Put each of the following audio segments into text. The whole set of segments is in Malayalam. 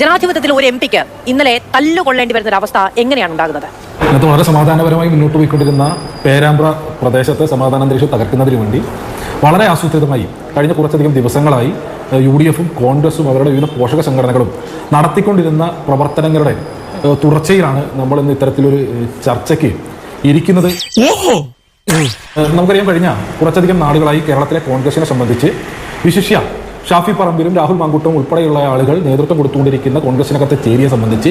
ജനാധിപത്യത്തിൽ ഒരു എം പിക്ക് ഇന്നലെ തല്ലുകൊള്ളേണ്ടി വരുന്ന ഒരു അവസ്ഥ എങ്ങനെയാണ് ഉണ്ടാകുന്നത്? ഇന്നത്തെ വളരെ സമാധാനപരമായി മുന്നോട്ട് പോയിക്കൊണ്ടിരുന്ന പേരാമ്പ്ര പ്രദേശത്തെ സമാധാന അന്തരീക്ഷം തകർക്കുന്നതിന് വേണ്ടി വളരെ ആസൂത്രിതമായി കഴിഞ്ഞ കുറച്ചധികം ദിവസങ്ങളായി യു ഡി എഫും കോൺഗ്രസും അവരുടെ വിവിധ പോഷക സംഘടനകളും നടത്തിക്കൊണ്ടിരുന്ന പ്രവർത്തനങ്ങളുടെ തുടർച്ചയിലാണ് നമ്മൾ ഇന്ന് ഇത്തരത്തിലൊരു ചർച്ചയ്ക്ക് ഇരിക്കുന്നത്. നമുക്കറിയാൻ കഴിഞ്ഞ കുറച്ചധികം നാളുകളായി കേരളത്തിലെ കോൺഗ്രസിനെ സംബന്ധിച്ച് വിശിഷ്യ ഷാഫി പറമ്പിലും രാഹുൽ മാങ്കുട്ടും ഉൾപ്പെടെയുള്ള ആളുകൾ നേതൃത്വം കൊടുത്തുകൊണ്ടിരിക്കുന്ന കോൺഗ്രസിനകത്തെ ചേരിയെ സംബന്ധിച്ച്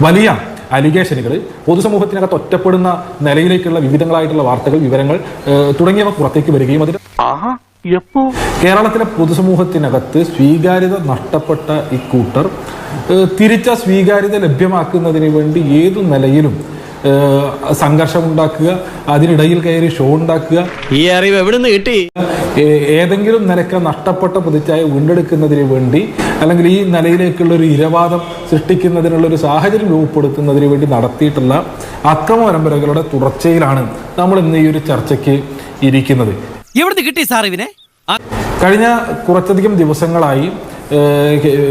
വലിയ അലിഗേഷനുകൾ പൊതുസമൂഹത്തിനകത്ത് ഒറ്റപ്പെടുന്ന നിലയിലേക്കുള്ള വിവിധങ്ങളായിട്ടുള്ള വാർത്തകൾ വിവരങ്ങൾ തുടങ്ങിയവ പുറത്തേക്ക് വരികയും അതിന് കേരളത്തിലെ പൊതുസമൂഹത്തിനകത്ത് സ്വീകാര്യത നഷ്ടപ്പെട്ട ഇക്കൂട്ടർ തിരിച്ച സ്വീകാര്യത ലഭ്യമാക്കുന്നതിന് വേണ്ടി ഏതു നിലയിലും സംഘർഷമുണ്ടാക്കുക അതിനിടയിൽ കയറി ഷോ ഉണ്ടാക്കുക. ഈ അറിവ് എവിടെ നിന്ന് കിട്ടി ഏതെങ്കിലും നിലയ്ക്ക് നഷ്ടപ്പെട്ട പ്രതിച്ഛായ വീണ്ടെടുക്കുന്നതിന് വേണ്ടി അല്ലെങ്കിൽ ഈ നിലയിലേക്കുള്ള ഒരു ഇരവാദം സൃഷ്ടിക്കുന്നതിനുള്ള ഒരു സാഹചര്യം രൂപപ്പെടുത്തുന്നതിന് വേണ്ടി നടത്തിയിട്ടുള്ള അക്രമ പരമ്പരകളുടെ തുടർച്ചയിലാണ് നമ്മൾ ഇന്ന് ഈ ഒരു ചർച്ചയ്ക്ക് ഇരിക്കുന്നത്. എവിടുന്ന് കിട്ടി സാർ ഇവനെ കഴിഞ്ഞ കുറച്ചധികം ദിവസങ്ങളായി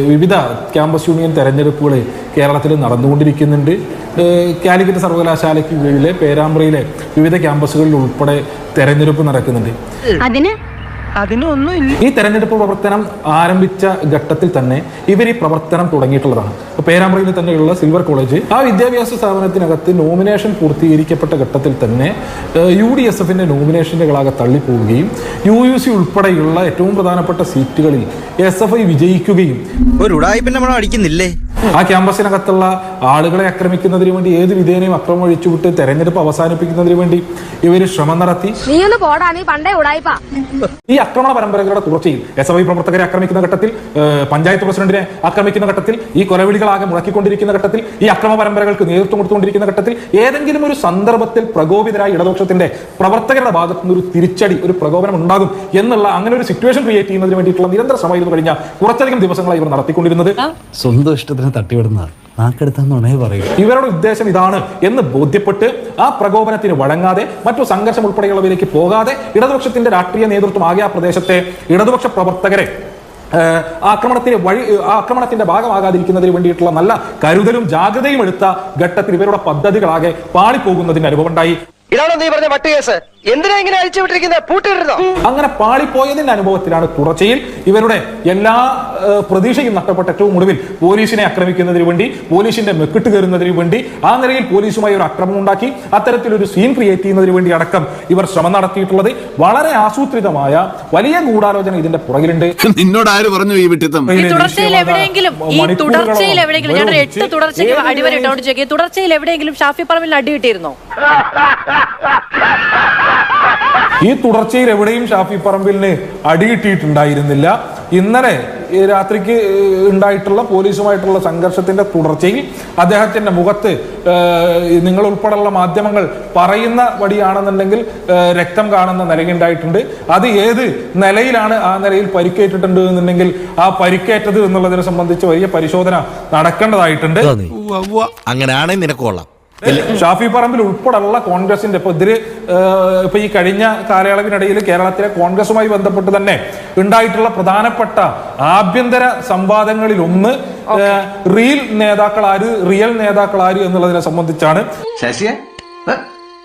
വിവിധ ക്യാമ്പസ് യൂണിയൻ തെരഞ്ഞെടുപ്പുകൾ കേരളത്തിൽ നടന്നുകൊണ്ടിരിക്കുന്നുണ്ട്. കാലിക്കറ്റ് സർവകലാശാലയ്ക്ക് കീഴിലെ പേരാമ്പ്രയിലെ വിവിധ ക്യാമ്പസുകളിൽ ഉൾപ്പെടെ തെരഞ്ഞെടുപ്പ് നടക്കുന്നുണ്ട്. അതിന് ഈ തെരഞ്ഞെടുപ്പ് പ്രവർത്തനം ആരംഭിച്ച ഘട്ടത്തിൽ തന്നെ ഇവർ ഈ പ്രവർത്തനം തുടങ്ങിയിട്ടുള്ളതാണ്. ഇപ്പൊ പേരാമ്പ്രയിൽ തന്നെയുള്ള സിൽവർ കോളേജ് ആ വിദ്യാഭ്യാസ സ്ഥാപനത്തിനകത്ത് നോമിനേഷൻ പൂർത്തീകരിക്കപ്പെട്ട ഘട്ടത്തിൽ തന്നെ യു ഡി എസ് എഫിന്റെ നോമിനേഷനുകളാകെ തള്ളിപ്പോവുകയും യു യു സി ഉൾപ്പെടെയുള്ള ഏറ്റവും പ്രധാനപ്പെട്ട സീറ്റുകളിൽ എസ് എഫ് ഐ വിജയിക്കുകയും ഒരു ഉടായ്പ അടിക്കുന്നില്ലേ? ആ ക്യാമ്പസിനകത്തുള്ള ആളുകളെ ആക്രമിക്കുന്നതിന് വേണ്ടി ഏത് വിധേനയും അക്രമം ഒഴിച്ചുവിട്ട് തെരഞ്ഞെടുപ്പ് അവസാനിപ്പിക്കുന്നതിന് വേണ്ടി ഇവർ ശ്രമം നടത്തി. നീ ഒന്ന് പോടാ നീ പണ്ടേ ഉടായിപ്പാ. ഈ ആക്രമണ പരമ്പരകളുടെ തുടർച്ചയിൽ എസ് എഫ് ഐ പ്രവർത്തകരെ ആക്രമിക്കുന്ന ഘട്ടത്തിൽ പഞ്ചായത്ത് പ്രസിഡന്റിനെ ആക്രമിക്കുന്ന ഘട്ടത്തിൽ ഈ കൊലവിളികളാകെ മുടക്കിക്കൊണ്ടിരിക്കുന്ന ഘട്ടത്തിൽ ഈ അക്രമ പരമ്പരകൾക്ക് നേതൃത്വം കൊടുത്തുകൊണ്ടിരിക്കുന്ന ഘട്ടത്തിൽ ഏതെങ്കിലും ഒരു സന്ദർഭത്തിൽ പ്രകോപിതരായ ഇടതുപക്ഷത്തിന്റെ പ്രവർത്തകരുടെ ഭാഗത്തു നിന്ന് ഒരു തിരിച്ചടി ഒരു പ്രകോപനം ഉണ്ടാകും എന്നുള്ള അങ്ങനെ ഒരു സിറ്റുവേഷൻ ക്രിയേറ്റ് ചെയ്യുന്നതിന് വേണ്ടിയിട്ടുള്ള നിരന്തര ശ്രമമായിരുന്നു കഴിഞ്ഞ കുറച്ചധികം ദിവസങ്ങളായി ഇവർ നടത്തിക്കൊണ്ടിരുന്നത്. സ്വന്തം ഇഷ്ടത്തിന് തട്ടിവിടുന്ന നാക്കെടുത്താന്നുണേ പറയും. ഇവരുടെ ഉദ്ദേശം ഇതാണ് എന്ന് ബോധ്യപ്പെട്ട് ആ പ്രകോപനത്തിന് വഴങ്ങാതെ മറ്റു സംഘർഷം ഉൾപ്പെടെയുള്ളവയിലേക്ക് പോകാതെ ഇടതുപക്ഷത്തിന്റെ രാഷ്ട്രീയ നേതൃത്വം ആകെ ആ പ്രദേശത്തെ ഇടതുപക്ഷ പ്രവർത്തകരെ ആക്രമണത്തിന് വഴി ആ ആക്രമണത്തിന്റെ ഭാഗമാകാതിരിക്കുന്നതിന് വേണ്ടിയിട്ടുള്ള നല്ല കരുതലും ജാഗ്രതയും എടുത്ത ഘട്ടത്തിൽ ഇവരുടെ പദ്ധതികളാകെ പാളിപ്പോകുന്നതിന് അനുഭവം ഉണ്ടായി ഇതാണോ നീ പറഞ്ഞ കേസ്? എന്തിനാ ഇങ്ങനെ അഴിച്ചുവിട്ടിരിക്കുന്നത് പൂട്ടിയിടുന്നോ അങ്ങനെ പാളിപ്പോയതിന്റെ അനുഭവത്തിലാണ് തുടർച്ചയിൽ ഇവരുടെ എല്ലാ പ്രതീക്ഷയും നഷ്ടപ്പെട്ട ഏറ്റവും ഒടുവിൽ പോലീസിനെ ആക്രമിക്കുന്നതിന് വേണ്ടി പോലീസിന്റെ മെക്കിട്ട് കയറുന്നതിന് വേണ്ടി ആ നിലയിൽ പോലീസുമായി ഒരു അക്രമം ഉണ്ടാക്കി അത്തരത്തിലൊരു സീൻ ക്രിയേറ്റ് ചെയ്യുന്നതിന് വേണ്ടി അടക്കം ഇവർ ശ്രമം നടത്തിയിട്ടുള്ളത് വളരെ ആസൂത്രിതമായ വലിയ ഗൂഢാലോചന ഇതിന്റെ പുറകിലുണ്ട്. നിന്നോട് ആര് പറഞ്ഞു ഈ വിട്ടിത്തം? തുടർച്ചയിൽ എവിടെയെങ്കിലും ഈ തുടർച്ചയിൽ എവിടെയെങ്കിലും ഞാൻ എട്ട് തുടർച്ചയ്ക്ക് അടിവരെ ഇട്ടോണ്ട് ചോദിക്കുക തുടർച്ചയിൽ എവിടെയെങ്കിലും ഷാഫി പറമ്പിൽ അടി കിട്ടിയിരുന്നോ? ഈ തുടർച്ചയിൽ എവിടെയും ഷാഫി പറമ്പിലിന് അടികിട്ടിയിട്ടുണ്ടായിരുന്നില്ല. ഇന്നലെ രാത്രിക്ക് ഉണ്ടായിട്ടുള്ള പോലീസുമായിട്ടുള്ള സംഘർഷത്തിന്റെ തുടർച്ചയിൽ അദ്ദേഹത്തിന്റെ മുഖത്ത് നിങ്ങൾ ഉൾപ്പെടെയുള്ള മാധ്യമങ്ങൾ പറയുന്ന വടിയാണെന്നുണ്ടെങ്കിൽ രക്തം കാണുന്ന നിലയുണ്ടായിട്ടുണ്ട്. അത് ഏത് നിലയിലാണ് ആ നിലയിൽ പരിക്കേറ്റിട്ടുണ്ട് എന്നുണ്ടെങ്കിൽ ആ പരിക്കേറ്റത് എന്നുള്ളതിനെ സംബന്ധിച്ച് വലിയ പരിശോധന നടക്കേണ്ടതായിട്ടുണ്ട്. അങ്ങനെയാണെങ്കിൽ നിനക്ക് ഷാഫി പറമ്പിൽ ഉൾപ്പെടെയുള്ള കോൺഗ്രസിന്റെ ഇപ്പൊ ഇതിൽ ഇപ്പൊ ഈ കഴിഞ്ഞ കാലയളവിനിടയിൽ കേരളത്തിലെ കോൺഗ്രസുമായി ബന്ധപ്പെട്ട് തന്നെ ഉണ്ടായിട്ടുള്ള പ്രധാനപ്പെട്ട ആഭ്യന്തര സംവാദങ്ങളിൽ ഒന്ന് റിയൽ നേതാക്കൾ ആര് റിയൽ നേതാക്കൾ ആര് എന്നുള്ളതിനെ സംബന്ധിച്ചാണ്. ശശിയെ?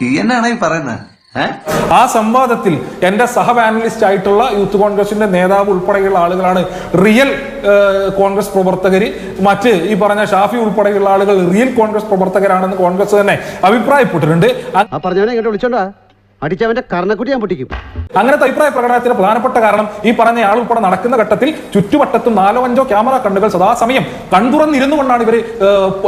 ഈ എന്നാണ് ഈ പറയുന്നത്? ആ സംവാദത്തിൽ എന്റെ സഹ പാനലിസ്റ്റ് ആയിട്ടുള്ള യൂത്ത് കോൺഗ്രസിന്റെ നേതാവ് ഉൾപ്പെടെയുള്ള ആളുകളാണ് റിയൽ കോൺഗ്രസ് പ്രവർത്തകർ മറ്റ് ഈ പറഞ്ഞ ഷാഫി ഉൾപ്പെടെയുള്ള ആളുകൾ റിയൽ കോൺഗ്രസ് പ്രവർത്തകരാണെന്ന് കോൺഗ്രസ് തന്നെ അഭിപ്രായപ്പെട്ടിട്ടുണ്ട്. അടിച്ചവന്റെ കർണക്കുട്ടി ഞാൻ പൊട്ടിക്കും. അങ്ങനത്തെ അഭിപ്രായ പ്രകടനത്തിന് പ്രധാനപ്പെട്ട കാരണം ഈ പറഞ്ഞ ആൾ ഉൾപ്പെടെ നടക്കുന്ന ഘട്ടത്തിൽ ചുറ്റുവട്ടത്തും നാലോ അഞ്ചോ ക്യാമറ കണ്ണുകൾ സദാസമയം കൺതുറന്നിരുന്നു കൊണ്ടാണ് ഇവർ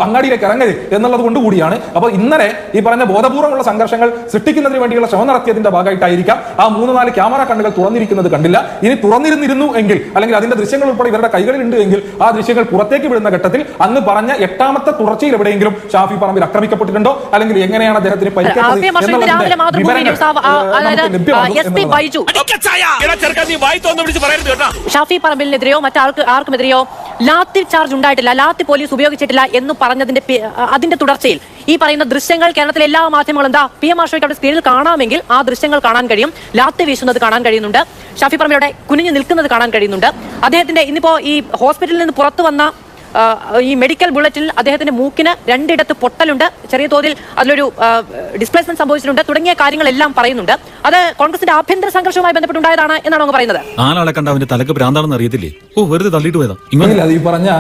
അങ്ങാടിയിലേക്ക് ഇറങ്ങരുത് എന്നുള്ളത് കൊണ്ട് കൂടിയാണ്. അപ്പൊ ഇന്നലെ ഈ പറഞ്ഞ ബോധപൂർവമുള്ള സംഘർഷങ്ങൾ സൃഷ്ടിക്കുന്നതിന് വേണ്ടിയുള്ള ശ്രമം നടത്തിയതിന്റെ ഭാഗമായിട്ടായിരിക്കാം ആ മൂന്ന് നാല് ക്യാമറ കണ്ണുകൾ തുറന്നിരിക്കുന്നത് കണ്ടില്ല. ഇനി തുറന്നിരുന്നിരുന്നു എങ്കിൽ അല്ലെങ്കിൽ അതിന്റെ ദൃശ്യങ്ങൾ ഉൾപ്പെടെ ഇവരുടെ കൈകളിലുണ്ട് എങ്കിൽ ആ ദൃശ്യങ്ങൾ പുറത്തേക്ക് വിടുന്ന ഘട്ടത്തിൽ അന്ന് പറഞ്ഞ എട്ടാമത്തെ തുടർച്ചയിൽ എവിടെയെങ്കിലും ഷാഫി പറമ്പിൽ ആക്രമിക്കപ്പെട്ടിട്ടുണ്ടോ? അല്ലെങ്കിൽ എങ്ങനെയാണ് അദ്ദേഹത്തിന് പരിക്കേറ്റത് എന്നുള്ളതിന്റെ വിവരങ്ങൾ ഏഹ്, അതായത് എസ് പി. ബൈജു. ഷാഫി പറമ്പിലിനെതിരെയോ മറ്റാൾക്ക് ആർക്കുമെതിരെയോ ലാത്തി ചാർജ് ഉണ്ടായിട്ടില്ല ലാത്തി പോലീസ് ഉപയോഗിച്ചിട്ടില്ല എന്ന് പറഞ്ഞതിന്റെ അതിന്റെ തുടർച്ചയിൽ. ഈ പറയുന്ന ദൃശ്യങ്ങൾ കേരളത്തിലെ എല്ലാ മാധ്യമങ്ങളും എന്താ പി എം ആഷോയ്ക്ക് അവിടെ സ്ക്രീനിൽ കാണാമെങ്കിൽ ആ ദൃശ്യങ്ങൾ കാണാൻ കഴിയും. ലാത്തി വീശുന്നത് കാണാൻ കഴിയുന്നുണ്ട്. ഷാഫി പറമ്പിലൂടെ കുനിഞ്ഞു നിൽക്കുന്നത് കാണാൻ കഴിയുന്നുണ്ട്. അദ്ദേഹത്തിന്റെ ഇന്നിപ്പോ ഈ ഹോസ്പിറ്റലിൽ നിന്ന് പുറത്തു വന്ന ഈ മെഡിക്കൽ ബുള്ളറ്റിൽ അദ്ദേഹത്തിന്റെ മൂക്കിന് രണ്ടിടത്ത് പൊട്ടലുണ്ട്. ചെറിയ തോതിൽ അതിലൊരു ഡിസ്പ്ലേസ്മെന്റ് സംഭവിച്ചിട്ടുണ്ട്. തുടങ്ങിയ കാര്യങ്ങളെല്ലാം പറയുന്നുണ്ട്. അത് കോൺഗ്രസിന്റെ ആഭ്യന്തര സംഘർഷവുമായി ബന്ധപ്പെട്ടുണ്ടായതാണ് എന്നാണ് അങ്ങ് പറയുന്നത്. റിയൽ കണ്ട അവന്റെ തലക്ക് ഭ്രാന്താണെന്ന് അറിയത്തില്ലേ? ഓ വെറുതെ തള്ളിയിട്ട് പോയതാ. ഇങ്ങനെ ഇല്ല, ഈ പറഞ്ഞ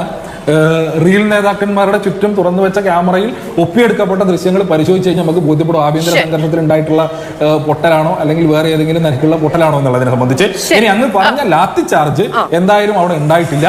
റീൽ നേതാക്കന്മാരുടെ ചുറ്റും തുറന്നു വെച്ച ക്യാമറയിൽ ഒപ്പിയെടുക്കപ്പെട്ട ദൃശ്യങ്ങൾ പരിശോധിച്ച് കഴിഞ്ഞാൽ നമുക്ക് ബോധ്യപ്പെടും. ആഭ്യന്തര സംഘർഷത്തിൽ ഉണ്ടായിട്ടുള്ള പൊട്ടലാണോ അല്ലെങ്കിൽ വേറെ ഏതെങ്കിലും നിരക്കുള്ള പൊട്ടലാണോ എന്നുള്ളതിനെ സംബന്ധിച്ച്. ഇനി അങ്ങ് പറഞ്ഞ ലാത്തി ചാർജ് എന്തായാലും അവിടെ ഉണ്ടായിട്ടില്ല.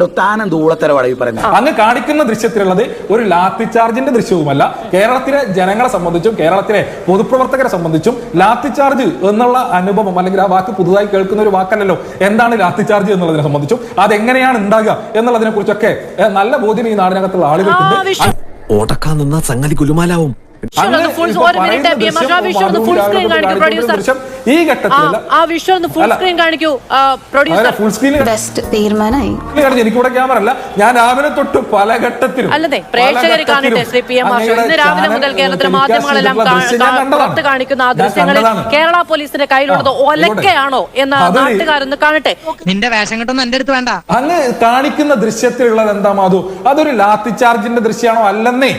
താനം ദൂളത്തര ഈ പറയുന്നത്. അങ്ങ് കാണിക്കുന്ന ദൃശ്യത്തിലുള്ളത് ഒരു ലാത്തി ചാർജിന്റെ ദൃശ്യവുമല്ല. കേരളത്തിലെ ജനങ്ങളെ സംബന്ധിച്ചും കേരളത്തിലെ പൊതുപ്രവർത്തകരെ സംബന്ധിച്ചും ലാത്തി ചാർജ് എന്നുള്ള അനുഭവം അല്ലെങ്കിൽ ആ വാക്ക് പുതുതായി കേൾക്കുന്ന ഒരു വാക്കല്ലല്ലോ. എന്താണ് ലാത്തി ചാർജ് എന്നുള്ളതിനെ സംബന്ധിച്ചും അതെങ്ങനെയാണ് ഉണ്ടാകുക എന്നുള്ളതിനെ കുറിച്ചൊക്കെ നല്ല ബോധ്യം ഈ നാടിനകത്തുള്ള ആളുകൾക്കുണ്ട്. ഓടക്കാൻ നിന്ന സംഗതി കുലുമാലാവും. ഈ ഘട്ടത്തിൽ ആ വിഷ്വൽ ഒന്ന് ഫുൾ സ്ക്രീൻ കാണിക്കൂ പ്രൊഡ്യൂസർ ഫുൾ സ്ക്രീനിൽ ബെസ്റ്റ് തീരുമാനമായി. ക്യാമറ അല്ല. ഞാൻ രാവിലെ തൊട്ട് പല ഘട്ടത്തിലും അല്ലതെ പ്രേക്ഷകർ കാണട്ടെ ശ്രീ പി എം മാഷ് ഇന്ന് രാവിലെ മുതൽ കേരളത്തിലെ മാധ്യമങ്ങളെല്ലാം. പുറത്ത് കാണിക്കുന്ന ആ ദൃശ്യങ്ങളിൽ കേരള പോലീസിന്റെ കയ്യിലുള്ളത് ആ, ഒലക്കയാണോ എന്ന് നാട്ടുകാരൊന്ന് കാണട്ടെ. നിന്റെ വേഷം കെട്ടൊന്നും എന്റെ അടുത്ത് വേണ്ട. അങ്ങ് കാണിക്കുന്ന ദൃശ്യത്തിലുള്ളത് എന്താ മാധു? അതൊരു ലാത്തി ചാർജിന്റെ ദൃശ്യമാണോ അല്ലെന്നേ?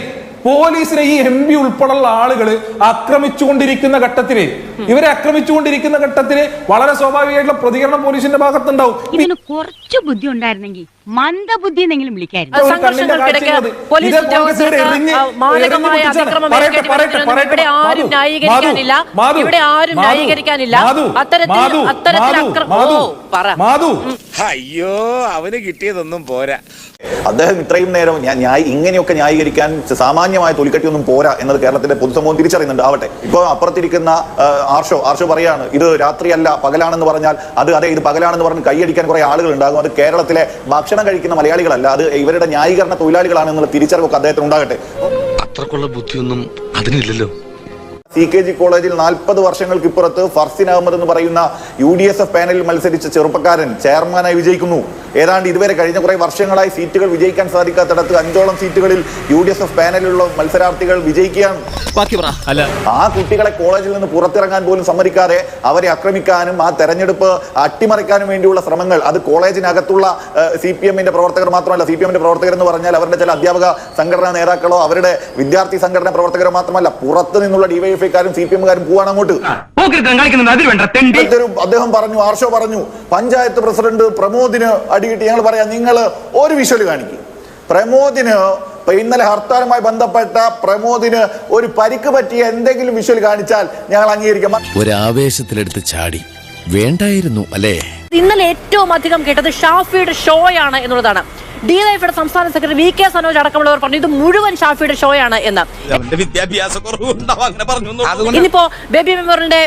പോലീസിനെ ഈ എം പി ഉൾപ്പെടെയുള്ള ആളുകൾ ആക്രമിച്ചുകൊണ്ടിരിക്കുന്ന ഘട്ടത്തിൽ. ഇവരെ ആക്രമിച്ചുകൊണ്ടിരിക്കുന്ന ഘട്ടത്തിൽ വളരെ സ്വാഭാവികമായിട്ടുള്ള പ്രതികരണം പോലീസിന്റെ ഭാഗത്തുണ്ടാവും. കുറച്ച് ബുദ്ധി ഉണ്ടായിരുന്നെങ്കിൽ മന്ദബുദ്ധി എന്നെങ്കിലും വിളിക്കായിരുന്നു. സംഘർഷങ്ങൾക്കിടയ്ക്ക് പോലീസ് മാരകമായ അതിക്രമം. ഇവിടെ ആരും ന്യായീകരിക്കാനില്ല. ഇവിടെ ആരും ന്യായീകരിക്കാനില്ല. അത്തരത്തിൽ അത്തരത്തിൽ അക്രമം അയ്യോ അവന് കിട്ടിയതൊന്നും പോരാ. അദ്ദേഹം ഇത്രയും നേരം ഞാൻ ന്യായ ഇങ്ങനെയൊക്കെ ന്യായീകരിക്കാൻ സാമാന്യമായ തൊലിക്കട്ടിയൊന്നും പോരാ എന്നത് കേരളത്തിന്റെ പൊതുസമൂഹം തിരിച്ചറിയുന്നുണ്ട്. ആവട്ടെ. ഇപ്പൊ അപ്പുറത്തിരിക്കുന്ന ആർഷോ ആർഷോ പറയാണ് ഇത് രാത്രിയല്ല പകലാണെന്ന് പറഞ്ഞാൽ അത് അതെ ഇത് പകലാണെന്ന് പറഞ്ഞ് കൈയടിക്കാൻ കുറെ ആളുകൾ ഉണ്ടാകും. അത് കേരളത്തിലെ ഭക്ഷണം കഴിക്കുന്ന മലയാളികളല്ല. അത് ഇവരുടെ ന്യായീകരണ തൊഴിലാളികളാണ് എന്നുള്ള തിരിച്ചറിവൊക്കെ അദ്ദേഹത്തിന് ഉണ്ടാകട്ടെ. അത്രക്കുള്ള ബുദ്ധിയൊന്നും അതിനില്ലല്ലോ. സി കെ ജി കോളേജിൽ നാൽപ്പത് വർഷങ്ങൾക്ക് ഇപ്പുറത്ത് ഫർസിൻ അഹമ്മദ് എന്ന് പറയുന്ന യു ഡി എസ് എഫ് പാനലിൽ മത്സരിച്ച ചെറുപ്പക്കാരൻ ചെയർമാനായി വിജയിക്കുന്നു. ഏതാണ്ട് ഇതുവരെ കഴിഞ്ഞ കുറേ വർഷങ്ങളായി സീറ്റുകൾ വിജയിക്കാൻ സാധിക്കാത്തടത്ത് അഞ്ചോളം സീറ്റുകളിൽ യു ഡി എസ് എഫ് പാനലിലുള്ള മത്സരാർത്ഥികൾ വിജയിക്കുകയാണ്. ബാക്കി പറ. അല്ല. ആ കുട്ടികളെ കോളേജിൽ നിന്ന് പുറത്തിറങ്ങാൻ പോലും സമ്മതിക്കാതെ അവരെ ആക്രമിക്കാനും ആ തെരഞ്ഞെടുപ്പ് അട്ടിമറിക്കാനും വേണ്ടിയുള്ള ശ്രമങ്ങൾ അത് കോളേജിനകത്തുള്ള സി പി എമ്മിന്റെ പ്രവർത്തകർ മാത്രമല്ല സി പി എമ്മിന്റെ പ്രവർത്തകർ എന്ന് പറഞ്ഞാൽ അവരുടെ ചില അധ്യാപക സംഘടനാ നേതാക്കളോ അവരുടെ വിദ്യാർത്ഥി സംഘടനാ പ്രവർത്തകരോ മാത്രമല്ല പുറത്തു നിന്നുള്ള ഡിവൈഎഫ്ഐക്കാരും സി പി എമ്മുകാരും പോവാണ് അങ്ങോട്ട്. ഒരു അദ്ദേഹം പറഞ്ഞു ആർഷോ പറഞ്ഞു പഞ്ചായത്ത് പ്രസിഡന്റ് പ്രമോദിന് അടികിട്ടി ഞങ്ങൾ പറയാം നിങ്ങൾ ഒരു വിഷ്വൽ കാണിക്കും. പ്രമോദിന് ഇന്നലെ ഹർത്താലുമായി ബന്ധപ്പെട്ട പ്രമോദിന് ഒരു പരിക്ക് പറ്റിയ എന്തെങ്കിലും വിഷ്വൽ കാണിച്ചാൽ ഞങ്ങൾ അംഗീകരിക്കാം. ഒരു ആവേശത്തിലെടുത്ത് ചാടി. വേണ്ടായിരുന്നു അല്ലേ? ഇന്നലെ ഏറ്റവും അധികം കേട്ടത് ഷാഫിയുടെ ഷോയാണ് എന്നുള്ളതാണ്. ഡിവൈഎഫിയുടെ സംസ്ഥാന സെക്രട്ടറി വി കെ സനോജ് അടക്കമുള്ളവർ പറഞ്ഞു ഇത് മുഴുവൻ ഷാഫിയുടെ ഷോയാണ് എന്ന്. ഇനിയിപ്പോ ബേബി മെമ്മോറിന്റെ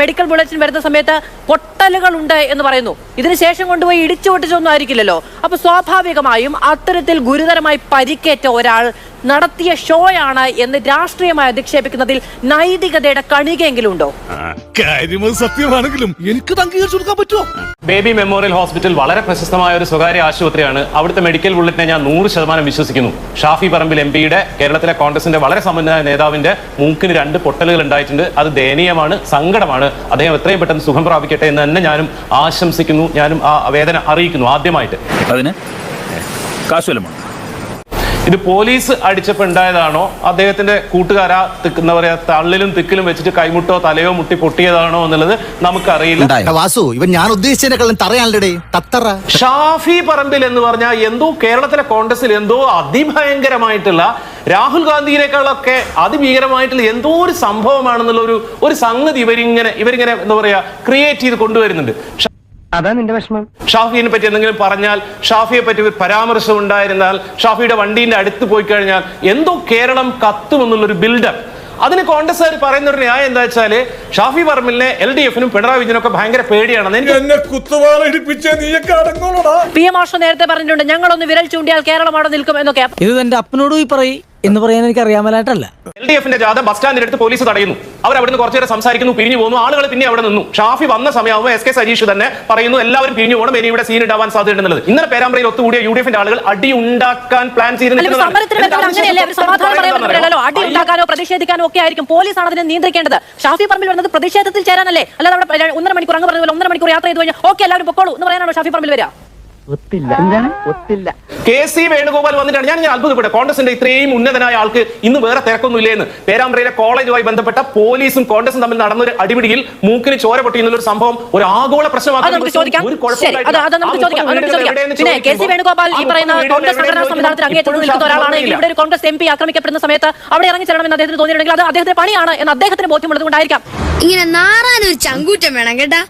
മെഡിക്കൽ ബുള്ളറ്റിൻ വരുന്ന സമയത്ത് പൊട്ടലുകൾ ഉണ്ട് എന്ന് പറയുന്നു. ഇതിനുശേഷം കൊണ്ടുപോയി ഇടിച്ചു പൊട്ടിച്ചൊന്നും ആയിരിക്കില്ലല്ലോ. അപ്പൊ സ്വാഭാവികമായും അത്തരത്തിൽ ഗുരുതരമായി പരിക്കേറ്റ ഒരാൾ നടത്തിയ ഷോയാണ് എന്ന് രാഷ്ട്രീയമായി അധിക്ഷേപിക്കുന്നതിൽ നൈതികതയുടെ കണികയെങ്കിലും ഉണ്ടോ കാര്യമത് സത്യമാണെങ്കിലും എനിക്ക് അംഗീകരിച്ചു കൊടുക്കാൻ പറ്റുമോ? ബേബി മെമ്മോറിയൽ ഹോസ്പിറ്റൽ വളരെ പ്രശസ്തമായ ഒരു സ്വകാര്യ ആശുപത്രിയാണ്. അവിടുത്തെ മെഡിക്കൽ ബുള്ളറ്റിനെ ഞാൻ നൂറ് ശതമാനം വിശ്വസിക്കുന്നു. ഷാഫി പറമ്പിൽ എം പിയുടെ കേരളത്തിലെ കോൺഗ്രസിന്റെ വളരെ സമ്പന്നനായ നേതാവിന്റെ മൂക്കിന് രണ്ട് പൊട്ടലുകൾ ഉണ്ടായിട്ടുണ്ട്. അത് ദയനീയമാണ് സങ്കടമാണ്. അദ്ദേഹം എത്രയും പെട്ടെന്ന് സുഖം പ്രാപിക്കട്ടെ എന്ന് തന്നെ ഞാനും ആശംസിക്കുന്നു. ഞാനും ആ വേദന അറിയിക്കുന്നു ആദ്യമായിട്ട്. അതിന് കാശുവല്ലം ഇത് പോലീസ് അടിച്ചപ്പോൾ ഉണ്ടായതാണോ? അദ്ദേഹത്തിന്റെ കൂട്ടുകാരാ എന്താ പറയാ തള്ളിലും തിക്കിലും വെച്ചിട്ട് കൈമുട്ടോ തലയോ മുട്ടി പൊട്ടിയതാണോ എന്നുള്ളത് നമുക്കറിയില്ല. വാസു ഇവൻ ഞാൻ ഉദ്ദേശിച്ചതിനെക്കാളും തറയാണല്ലേ തത്തറ. ഷാഫി പറമ്പിൽ എന്ന് പറഞ്ഞാൽ എന്തോ കേരളത്തിലെ കോൺഗ്രസിൽ എന്തോ അതിഭയങ്കരമായിട്ടുള്ള രാഹുൽ ഗാന്ധിയിനേക്കാളൊക്കെ അതിഭീകരമായിട്ടുള്ള എന്തോ ഒരു സംഭവമാണെന്നുള്ള ഒരു ഒരു സംഗതി ഇവരിങ്ങനെ ഇവരിങ്ങനെ എന്താ പറയാ ക്രിയേറ്റ് ചെയ്ത് കൊണ്ടുവരുന്നുണ്ട്. അതാ നിന്റെ വിഷമം. ഷാഫിയെ പറ്റി എന്തെങ്കിലും പറഞ്ഞാൽ ഷാഫിയെ പറ്റി ഒരു പരാമർശം ഉണ്ടായിരുന്നാൽ ഷാഫിയുടെ വണ്ടീന്റെ അടുത്ത് പോയി കഴിഞ്ഞാൽ എന്തോ കേരളം കത്തുമെന്നുള്ളൊരു ബിൽഡപ്പ് അതിന് കോൺഗ്രസ്സുകാർ പറയുന്ന ഒരു ന്യായം എന്താ വെച്ചാൽ ഷാഫി പറമ്പിലിനെ എൽ ഡി എഫിനും പിണറായി വിജയനും ഒക്കെ ഭയങ്കര പേടിയാണെന്ന് അടങ്ങോളടാ പി എം ആഷോ നേരത്തെ പറഞ്ഞിട്ടുണ്ട് ഞങ്ങളൊന്ന് വിരൽ ചൂണ്ടിയാൽ കേരളം അവിടെ നിൽക്കും എന്നൊക്കെ. ഇത് എന്റെ അപ്പനോട് പോയി പറയും. എന്ന് പറയാൻ എനിക്ക് അറിയാമലായിട്ടല്ല. എൽ ഡി എഫിന്റെ ജാഥ ബസ് സ്റ്റാൻഡിന്റെ അടുത്ത് പോലീസ് തടയുന്നു. അവർ അവിടുന്ന് നിന്ന് നേരം സംസാരിക്കുന്നു പിരിഞ്ഞു പോകുന്നു. ആളുകൾ പിന്നെ അവിടെ നിന്നു. ഷാഫി വന്ന സമയമാകുമ്പോൾ എസ് കെ സജീഷ് തന്നെ പറയുന്നു എല്ലാവരും പിരിഞ്ഞു പോകണം ഇനി ഇവിടെ സീൻ ഉണ്ടാവാൻ സാധ്യതയുണ്ടെന്നുള്ളത് ഇന്നലെ പേരാമ്പ്രയിൽ ഒത്തുകൂടിയ യു ഡി എഫിന്റെ ആളുകൾ അടി ഉണ്ടാക്കാൻ പ്ലാൻ ചെയ്ത് അടി ഉണ്ടാക്കാനോ പ്രതിഷേധിക്കാനോ ഒക്കെ ആയിരിക്കും പോലീസാണ് അതിനെ നിയന്ത്രിക്കേണ്ടത്. ഷാഫി പറമ്പിൽ വരുന്നത് പ്രതിഷേധത്തിൽ ചേരാനല്ലേ? അല്ലാതെ അവിടെ ഒന്നര മണിക്കൂർ അങ്ങ് പറഞ്ഞ പോലെ ഒന്നര മണിക്കൂർ യാത്ര ചെയ്തു കഴിഞ്ഞാൽ ഓക്കെ എല്ലാവരും പൊക്കോളൂ എന്ന് പറയാനാണോ ഷാഫി പറമ്പിൽ വരിക? ഒത്തില്ല. എന്താണ്? ഒത്തില്ല. കെ സി വേണുഗോപാൽ വന്നിട്ടാണ്. ഞാൻ ഞാൻ അത്ഭുതപ്പെട്ടെ. കോൺഗ്രസിന്റെ ഇത്രയും ഉന്നതനായ ആൾക്ക് ഇന്ന് വേറെ തിരക്കൊന്നും എന്ന് പേരാമ്പ്രയിലെ കോളേജുമായി ബന്ധപ്പെട്ട പോലീസും കോൺഗ്രസും തമ്മിൽ നടന്ന ഒരു അടിപിടിയിൽ മൂക്കിന് ചോര പൊട്ടി എന്നുള്ള ഒരു സംഭവം ഒരു ആഗോള പറയുന്ന കോൺഗ്രസ് എം പി ആക്രമിക്കപ്പെടുന്ന സമയത്ത് അവിടെ ഇറങ്ങി ചെല്ലണമെന്ന് അദ്ദേഹത്തിന് തോന്നിയിട്ടുണ്ടെങ്കിൽ അത് അദ്ദേഹത്തിന്റെ പണിയാണ് എന്ന് അദ്ദേഹത്തിന് ബോധ്യമുള്ളത് കൊണ്ടായിരിക്കാം ഇങ്ങനെ നാറാനൊരു ചങ്കൂറ്റം വേണം കേട്ടാ.